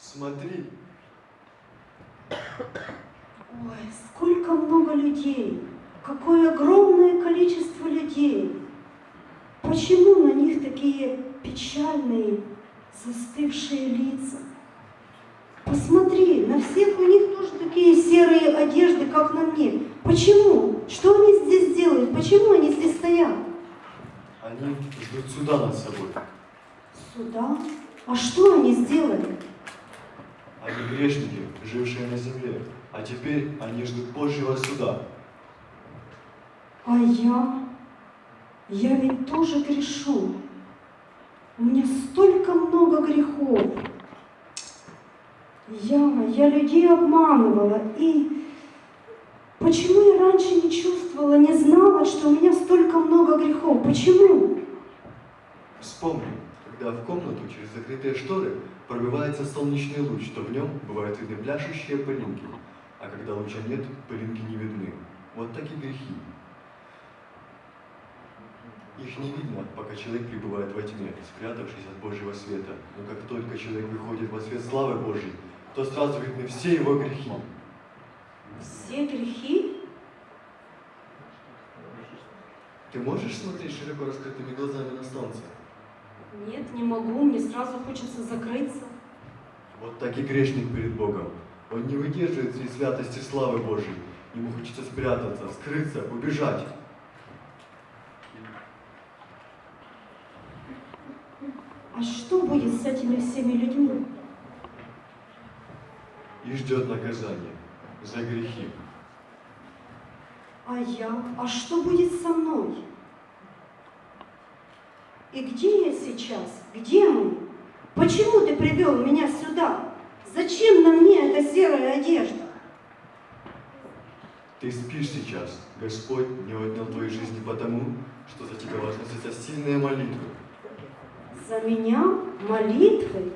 Смотри, Ой, сколько много людей, какое огромное количество людей. Почему на них такие печальные, застывшие лица? Посмотри, на всех у них тоже такие серые одежды, как на мне. Почему? Что они здесь делают? Почему они здесь стоят? они ждут суда над собой. Сюда? А что они сделали? Они грешники, жившие на земле, а теперь они ждут Божьего суда. А я? Я ведь тоже грешу. У меня столько много грехов. Я, я людей обманывала. И почему я раньше не чувствовала, не знала, что у меня столько много грехов? Почему? Вспомни, когда в комнату через закрытые шторы пробивается солнечный луч, то в нем бывают видны пляшущие пылинки, а когда луча нет, пылинки не видны. Вот так и грехи. Их не видно, пока человек пребывает во тьме, спрятавшись от Божьего света. Но как только человек выходит во свет славы Божьей, то сразу видны все его грехи. Все грехи? Ты можешь смотреть широко раскрытыми глазами на солнце? Нет, не могу. Мне сразу хочется закрыться. Вот так и грешник перед Богом. Он не выдерживает всей святости славы Божьей. Ему хочется спрятаться, скрыться, убежать. А что будет с этими всеми людьми? И ждет наказание за грехи. А я? А что будет со мной? И где я сейчас? Где мы? Почему ты привел меня сюда? Зачем на мне эта серая одежда? Ты спишь сейчас. Господь не отнял твоей жизни потому, что за тебя возносятся сильные молитвы. За меня молитвы?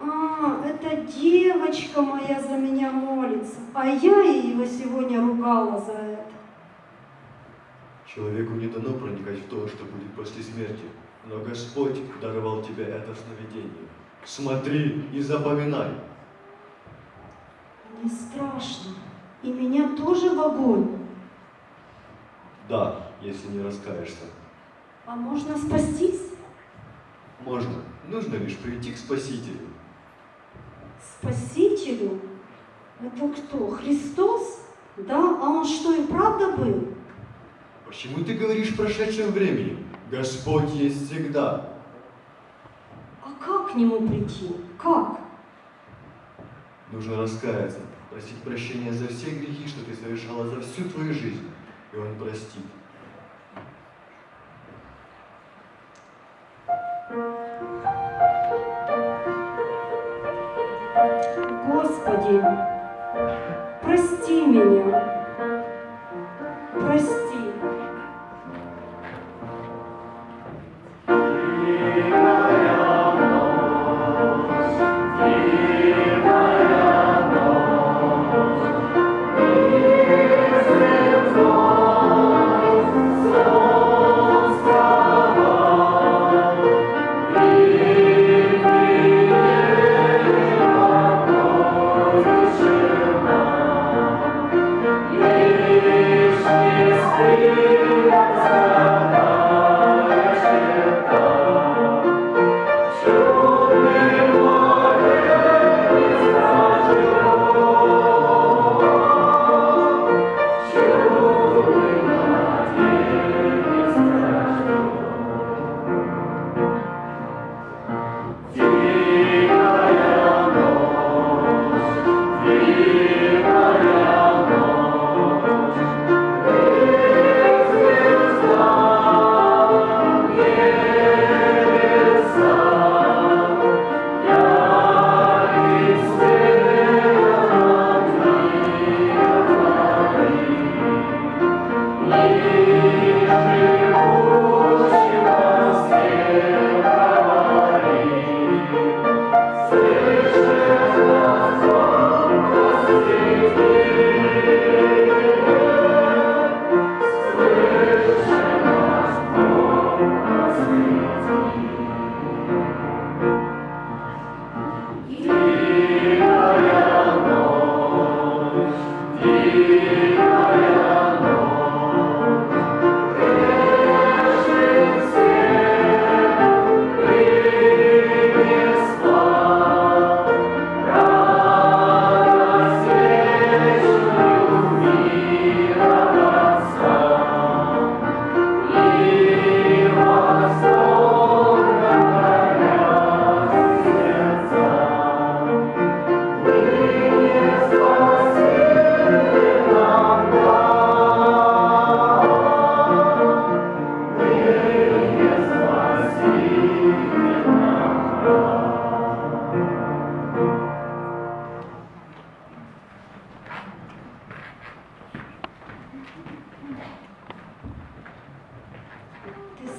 А, это девочка моя за меня молится, а я его сегодня ругала за это. Человеку не дано проникать в то, что будет после смерти. Но Господь даровал тебе это сновидение. Смотри и запоминай. Мне страшно. И меня тоже в огонь. Да, если не раскаешься. А можно спастись? Можно. Нужно лишь прийти к Спасителю. Спасителю? Это кто? Христос? Да? А он что, и правда был? Почему ты говоришь в прошедшем времени? Господь есть всегда. А как к нему прийти? Как? Нужно раскаяться, просить прощения за все грехи, что ты совершала за всю твою жизнь, и Он простит. Господи, прости меня. Прости.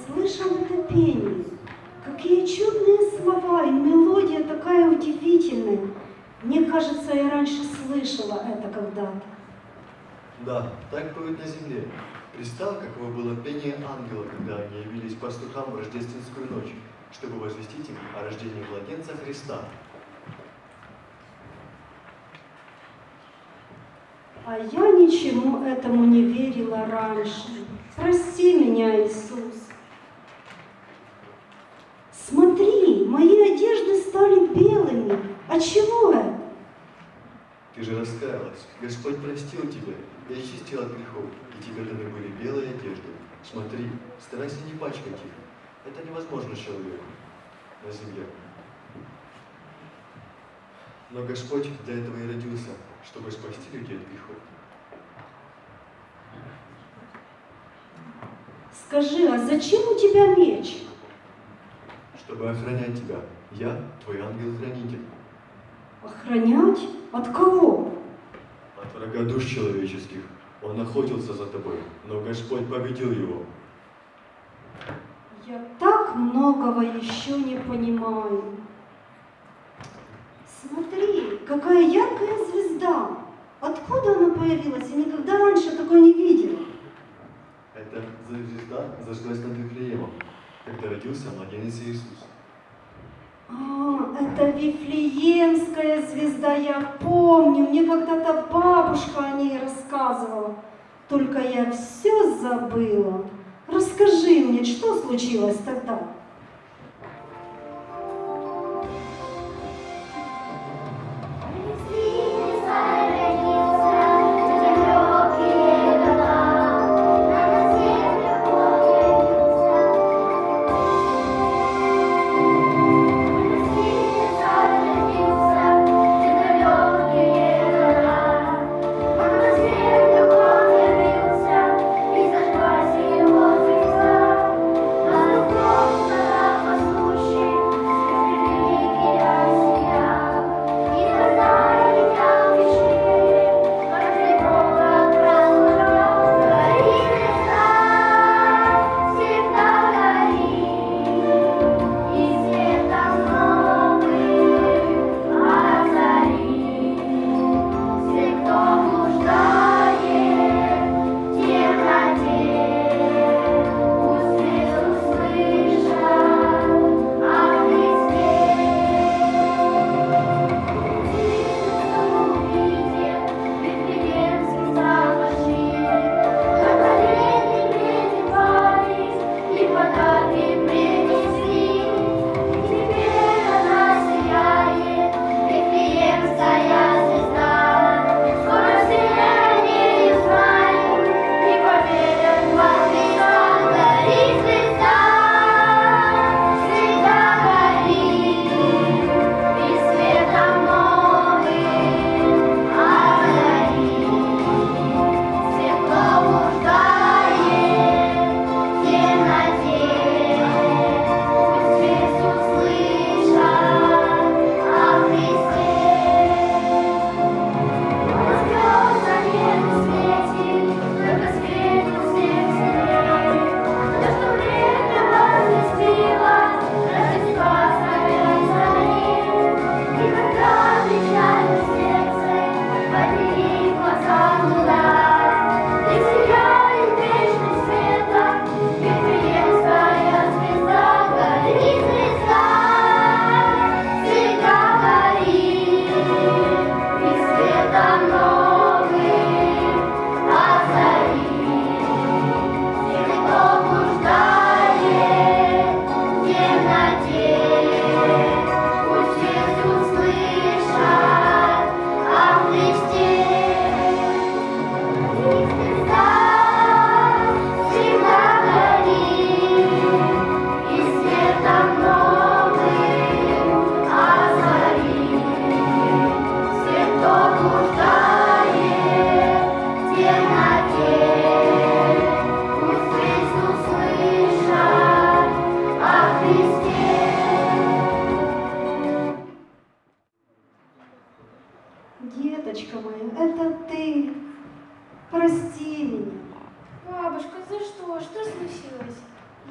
слышал это пение. Какие чудные слова и мелодия такая удивительная. Мне кажется, я раньше слышала это когда-то. Да, так поют на земле. Представь, каково было пение ангела, когда они явились пастухам в рождественскую ночь, чтобы возвестить им о рождении младенца Христа. А я ничему этому не верила раньше. Прости меня, Иисус. Белыми. А чего? Ты же раскаялась. Господь простил тебя и очистил от грехов, и тебе даны были белые одежды. Смотри, старайся не пачкать их. Это невозможно человеку на земле. Но Господь для этого и родился, чтобы спасти людей от грехов. Скажи, а зачем у тебя меч? Чтобы охранять тебя. Я твой ангел-хранитель. Охранять? От кого? От врага душ человеческих. Он охотился за тобой, но Господь победил его. Я так многого еще не понимаю. Смотри, какая яркая звезда. Откуда она появилась? Я никогда раньше такой не видела. Эта звезда зажглась над Вифлеемом, когда родился младенец Иисус. Вифлеемская звезда, я помню. Мне когда-то бабушка о ней рассказывала. Только я все забыла. Расскажи мне, что случилось тогда?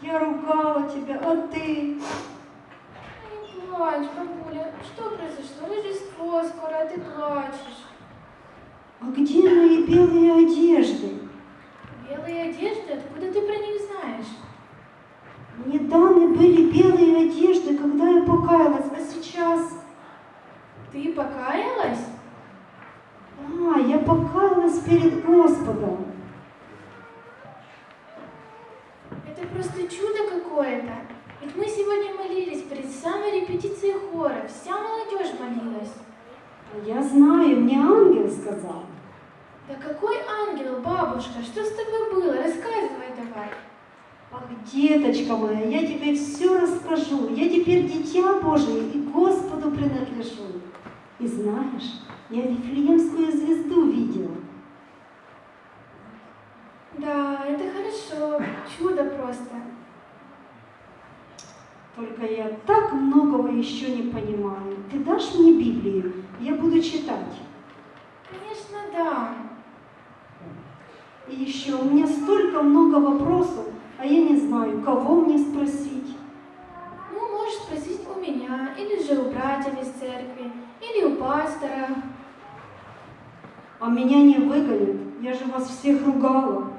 Я ругала тебя, а ты? Не плачь, бабуля. Что произошло? Ну, Рождество скоро, а ты плачешь. А где мои белые одежды? Белые одежды? Откуда ты про них знаешь? Мне Недавно были белые одежды, когда я покаялась, а сейчас... Ты покаялась? А, я покаялась перед Господом. Это просто чудо какое-то. Ведь мы сегодня молились перед самой репетицией хора. Вся молодежь молилась. Я знаю, мне ангел сказал. Да какой ангел, бабушка? Что с тобой было? Рассказывай давай. Ах, деточка моя, я тебе все расскажу. Я теперь дитя Божие и Господу принадлежу. И знаешь, я Вифлеемскую звезду видела. Да, это хорошо. Чудо просто. Только я так многого еще не понимаю. Ты дашь мне Библию? Я буду читать. Конечно, да. И еще у меня столько много вопросов, а я не знаю, кого мне спросить. Ну, можешь спросить у меня, или же у братьев из церкви, или у пастора. А меня не выгонят. Я же вас всех ругала.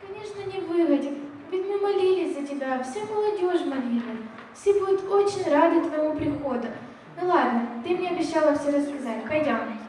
Конечно, не выгодит. Ведь мы молились за тебя, вся молодежь молилась. Все будут очень рады твоему приходу. Ну ладно, ты мне обещала все рассказать. Пойдем.